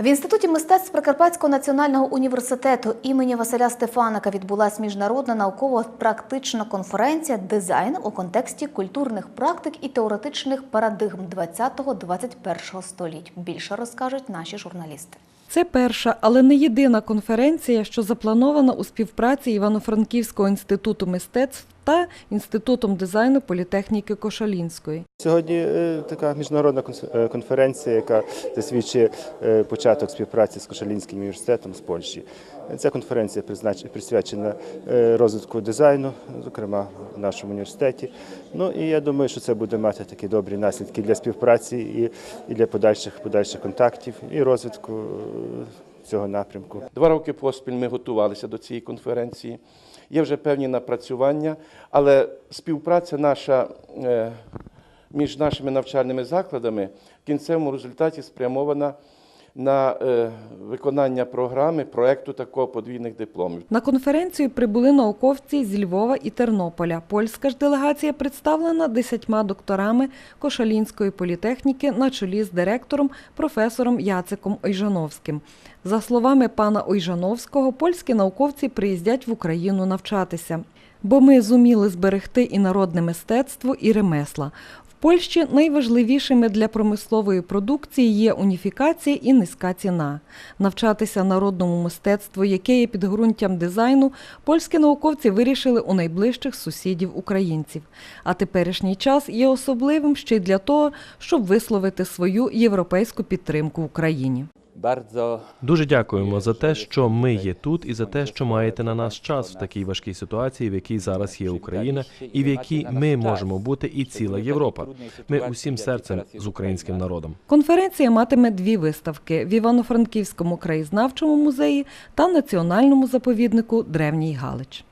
В інституті мистецтв Прикарпатського національного університету імені Василя Стефаника відбулася міжнародна науково-практична конференція Дизайн у контексті культурних практик і теоретичних парадигм 20-21 століть. Більше розкажуть наші журналісти. Це перша, але не єдина конференція, що запланована у співпраці Івано-Франківського інституту мистецтв та Інститутом дизайну політехніки Кошалінської. Сьогодні е, така міжнародна е, конференція, яка засвідчує е, початок співпраці з Кошалінським університетом з Польщі. Ця конференція присвячена розвитку дизайну, зокрема в нашому університеті. Ну і я думаю, що це буде мати такі добрі наслідки для співпраці і, для подальших подальших контактів і розвитку цього напрямку. Два роки поспіль ми готувалися до цієї конференції. Є вже певні напрацювання, але співпраця наша е, між нашими навчальними закладами в кінцевому результаті спрямована на е, виконання програми проекту такого подвійних дипломів. На конференцію прибули науковці зі Львова і Тернополя. Польська ж делегація представлена десятьма докторами Кошалінської політехніки на чолі з директором професором Яциком Ойжановським. За словами пана Ойжановського, польські науковці приїздять в Україну навчатися. Бо ми зуміли зберегти і народне мистецтво, і ремесла. Польщі найважливішими для промислової продукції є уніфікація і низька ціна. Навчатися народному мистецтву, яке є підґрунтям дизайну, польські науковці вирішили у найближчих сусідів українців. А теперішній час є особливим ще й для того, щоб висловити свою європейську підтримку Україні. Дуже дякуємо за те, що ми є тут, і за те, що маєте на нас час в такій важкій ситуації, в якій зараз є Україна, і в якій ми можемо бути і ціла Європа. Ми усім серцем з українським народом. Конференція матиме дві виставки в Івано-Франківському краєзнавчому музеї та Національному заповіднику Древній Галич.